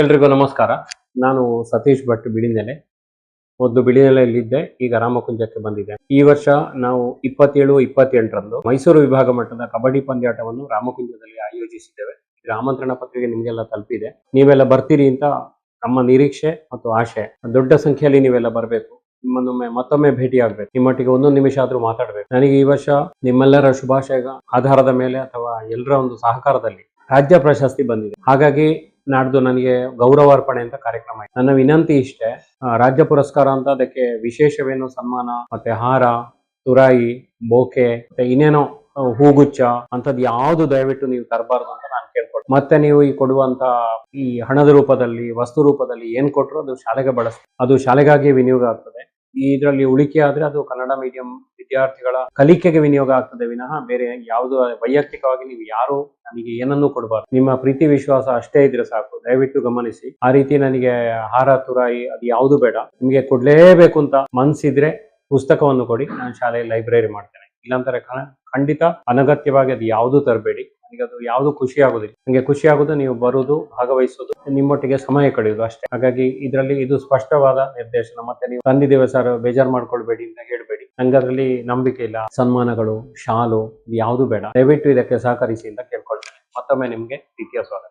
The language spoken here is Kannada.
ಎಲ್ರಿಗೂ ನಮಸ್ಕಾರ. ನಾನು ಸತೀಶ್ ಭಟ್ ಬಿಳಿನೆಲೆ. ಮೊದಲು ಬಿಳಿನೆಲೆಯಲ್ಲಿದ್ದೆ, ಈಗ ರಾಮಕುಂಜಕ್ಕೆ ಬಂದಿದೆ ಈ ವರ್ಷ ನಾವು ಇಪ್ಪತ್ತೇಳು, ಇಪ್ಪತ್ತೆಂಟರಂದು ಮೈಸೂರು ವಿಭಾಗ ಮಟ್ಟದ ಕಬಡ್ಡಿ ಪಂದ್ಯಾಟವನ್ನು ರಾಮಕುಂಜದಲ್ಲಿ ಆಯೋಜಿಸಿದ್ದೇವೆ. ಇದರ ಆಮಂತ್ರಣ ಪತ್ರಿಕೆ ನಿಮಗೆಲ್ಲ ತಲುಪಿದೆ. ನೀವೆಲ್ಲ ಬರ್ತೀರಿ ಅಂತ ನಮ್ಮ ನಿರೀಕ್ಷೆ ಮತ್ತು ಆಶೆ. ದೊಡ್ಡ ಸಂಖ್ಯೆಯಲ್ಲಿ ನೀವೆಲ್ಲ ಬರಬೇಕು. ನಿಮ್ಮನ್ನೊಮ್ಮೆ ಮತ್ತೊಮ್ಮೆ ಭೇಟಿ ಆಗ್ಬೇಕು ನಿಮ್ಮೊಟ್ಟಿಗೆ ಒಂದೊಂದು ನಿಮಿಷ ಆದ್ರೂ ಮಾತಾಡ್ಬೇಕು. ನನಗೆ ಈ ವರ್ಷ ನಿಮ್ಮೆಲ್ಲರ ಶುಭಾಶಯ ಆಧಾರದ ಮೇಲೆ ಅಥವಾ ಎಲ್ಲರ ಒಂದು ಸಹಕಾರದಲ್ಲಿ ರಾಜ್ಯ ಪ್ರಶಸ್ತಿ ಬಂದಿದೆ. ಹಾಗಾಗಿ ನಾಡ್ದು ನನಗೆ ಗೌರವಾರ್ಪಣೆ ಅಂತ ಕಾರ್ಯಕ್ರಮ ನನ್ನ ವಿನಂತಿ ಇಷ್ಟೇ ರಾಜ್ಯ ಪುರಸ್ಕಾರ ಅಂತ ಅದಕ್ಕೆ ವಿಶೇಷವೇನು ಸನ್ಮಾನ, ಮತ್ತೆ ಹಾರ, ತುರಾಯಿ, ಬೋಕೆ, ಮತ್ತೆ ಇನ್ನೇನೋ ಹೂಗುಚ್ಚ ಅಂತದ್ ಯಾವ್ದು ದಯವಿಟ್ಟು ನೀವು ತರಬಾರ್ದು ಅಂತ ನಾನು ಕೇಳ್ಕೊಳ್ತೀನಿ. ಮತ್ತೆ ನೀವು ಈ ಕೊಡುವಂತ ಈ ಹಣದ ರೂಪದಲ್ಲಿ, ವಸ್ತು ರೂಪದಲ್ಲಿ ಏನ್ ಕೊಟ್ಟರು ಅದು ಶಾಲೆಗೆ ಬಳಸ್ತಾರೆ ಅದು ಶಾಲೆಗಾಗಿ ವಿನಿಯೋಗ ಆಗ್ತದೆ. ಇದರಲ್ಲಿ ಉಳಿಕೆ ಆದ್ರೆ ಅದು ಕನ್ನಡ ಮೀಡಿಯಂ ವಿದ್ಯಾರ್ಥಿಗಳ ಕಲಿಕೆಗೆ ವಿನಿಯೋಗ ಆಗ್ತದೆ ವಿನಃ ಬೇರೆ ಯಾವುದು ವೈಯಕ್ತಿಕವಾಗಿ ನೀವು ಯಾರು ನನಗೆ ಏನನ್ನೂ ಕೊಡಬಾರ್ದು. ನಿಮ್ಮ ಪ್ರೀತಿ ವಿಶ್ವಾಸ ಅಷ್ಟೇ ಇದ್ರೆ ಸಾಕು. ದಯವಿಟ್ಟು ಗಮನಿಸಿ. ಆ ರೀತಿ ನನಗೆ ಹಾರ ತುರಾಯಿ ಅದು ಯಾವುದು ಬೇಡ. ನಿಮಗೆ ಕೊಡ್ಲೇಬೇಕು ಅಂತ ಮನ್ಸಿದ್ರೆ ಪುಸ್ತಕವನ್ನು ಕೊಡಿ. ನಾನು ಶಾಲೆಯಲ್ಲಿ ಲೈಬ್ರರಿ ಮಾಡ್ತೇನೆ. ಇಲ್ಲಾಂತಾರೆ ಖಂಡಿತ ಅನಗತ್ಯವಾಗಿ ಅದು ಯಾವುದು ತರಬೇಡಿ. ನನಗೆ ಅದು ಯಾವುದು ಖುಷಿ ಆಗುದಿಲ್ಲ. ನಿಮಗೆ ಖುಷಿ ಆಗುದು ನೀವು ಬರುವುದು ಭಾಗವಹಿಸೋದು, ನಿಮ್ಮೊಟ್ಟಿಗೆ ಸಮಯ ಕಳೆಯುವುದು ಅಷ್ಟೇ. ಹಾಗಾಗಿ ಇದರಲ್ಲಿ ಇದು ಸ್ಪಷ್ಟವಾದ ನಿರ್ದೇಶನ. ಮತ್ತೆ ನೀವು ತಂದಿದ್ದೇವೆ ಸರ್, ಬೇಜಾರು ಮಾಡ್ಕೊಳ್ಬೇಡಿ ಅಂತ ಹೇಳ್ಬೇಡಿ. ನಂಗೆ ಅದರಲ್ಲಿ ನಂಬಿಕೆ ಇಲ್ಲ. ಸನ್ಮಾನಗಳು, ಶಾಲು ಯಾವುದು ಬೇಡ. ದಯವಿಟ್ಟು ಇದಕ್ಕೆ ಸಹಕರಿಸಿ ಅಂತ ಕೇಳ್ಕೊಳ್ತೇನೆ. ಮತ್ತೊಮ್ಮೆ ನಿಮಗೆ ಪ್ರೀತಿಯ ಸ್ವಾಗತ.